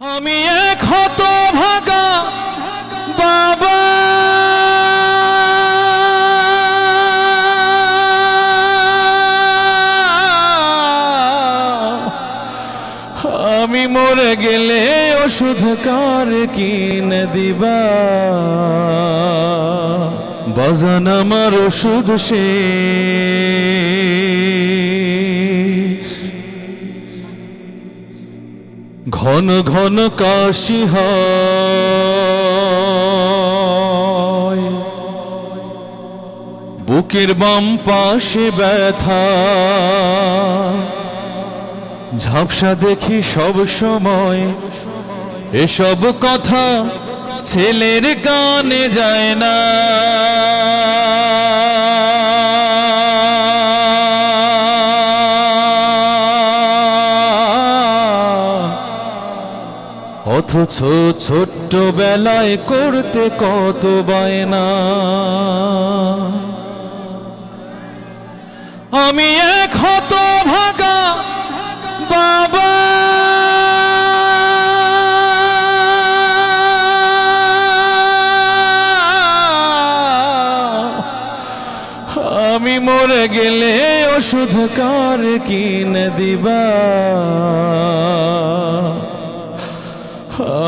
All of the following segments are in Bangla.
আমি এক হত ভাগা বাবা। আমি মরে গেলে ওষুধ কার কিনে দিবা? বাজান আমার ওষুধ শেষ ঘন ঘন কাশি হয়। বুকের বাম পাশে ব্যথা। ঝাপসা দেখি সব সময়। এসব কথা ছেলের কানে যায় না। অথচ ছোট্ট বেলায় করতে কত বায়না। আমি এক হত ভাগা বাবা। আমি মরে গেলে ওষুধ কার কিনে দিবা?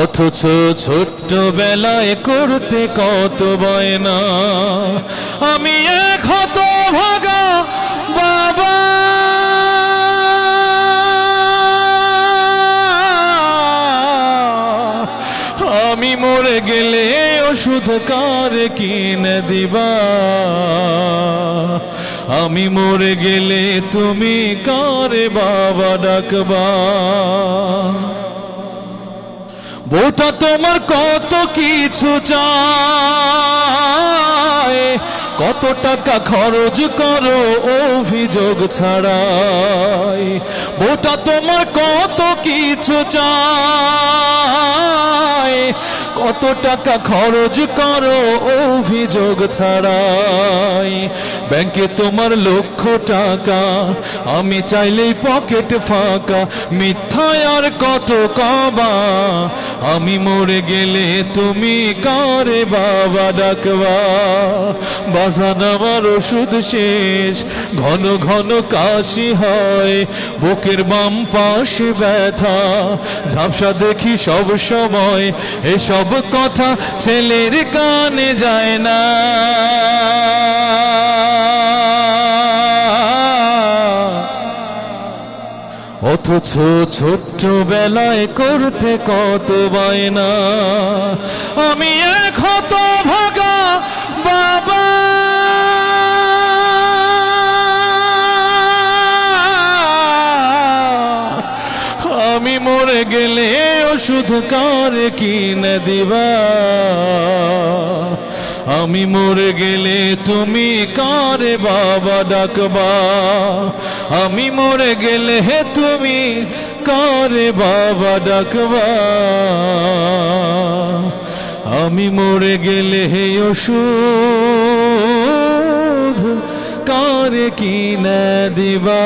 অথচ ছোট্ট বেলায় করতে কত বয়না আমি এক হত ভাগা বাবা। আমি মরে গেলে ওষুধ কার কিনে দিবা? আমি মরে গেলে তুমি কারে বাবা ডাকবা? বউটা তোমার কত কিছু চায়? কত টাকা খরচ করো অভিযোগ ছাড়াই? বউটা তোমার কত কিছু চায়? কত টাকা খরচ করো অভিযোগ ছাড়াই? ব্যাংকে তোমার লক্ষ টাকা, আমি চাইলেই পকেট ফাঁকা মিথ্যায় আর কত কবা? আমি মরে গেলে তুমি কারে বাবা ডাকবা? বাজান আমার ওষুধ শেষ, ঘন ঘন কাশি হয়, বুকের বাম পাশে ব্যথা। ঝাপসা দেখি সব সময়, এসব কথা ছেলের কানে যায় না। অথচ ছোট্ট বেলায় করতে কত বায়না। আমি এক হত ভাগা বাবা। ওষুধ কার কিনে দিবা? আমি মরে গেলে তুমি কারে বাবা ডাকবা? আমি মরে গেলে হে তুমি কারে বাবা ডাকবা? আমি মরে গেলে হে ওষুধ কারে কিনে দিবা?